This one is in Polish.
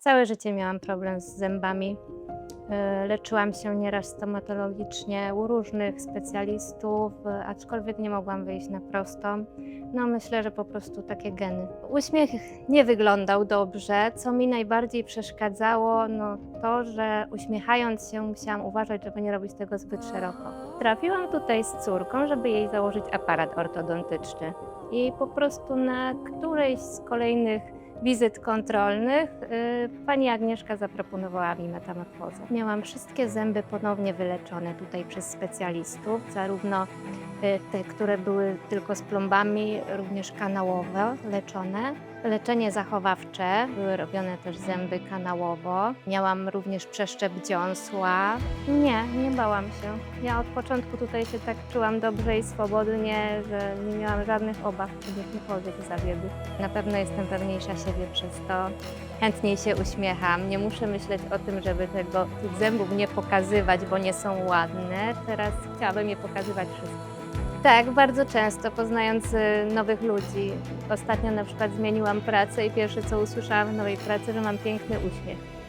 Całe życie miałam problem z zębami. E, Leczyłam się nieraz stomatologicznie u różnych specjalistów, e, aczkolwiek nie mogłam wyjść na prostą. No myślę, że po prostu takie geny. Uśmiech nie wyglądał dobrze. Co mi najbardziej przeszkadzało, no to, że uśmiechając się musiałam uważać, żeby nie robić tego zbyt szeroko. Trafiłam tutaj z córką, żeby jej założyć aparat ortodontyczny. I po prostu na którejś z kolejnych wizyt kontrolnych y, pani Agnieszka zaproponowała mi metamorfozę. Miałam wszystkie zęby ponownie wyleczone tutaj przez specjalistów, zarówno te, które były tylko z plombami, również kanałowe leczone. Leczenie zachowawcze, były robione też zęby kanałowo. Miałam również przeszczep dziąsła. Nie, nie bałam się. Ja od początku tutaj się tak czułam dobrze i swobodnie, że nie miałam żadnych obaw, czy jakiekolwiek zabiegu. Na pewno jestem pewniejsza siebie przez to. Chętniej się uśmiecham. Nie muszę myśleć o tym, żeby tego, tych zębów nie pokazywać, bo nie są ładne. Teraz chciałabym je pokazywać wszystkim. Tak, bardzo często poznając y, nowych ludzi. Ostatnio na przykład zmieniłam pracę i pierwsze co usłyszałam w nowej pracy, że mam piękny uśmiech.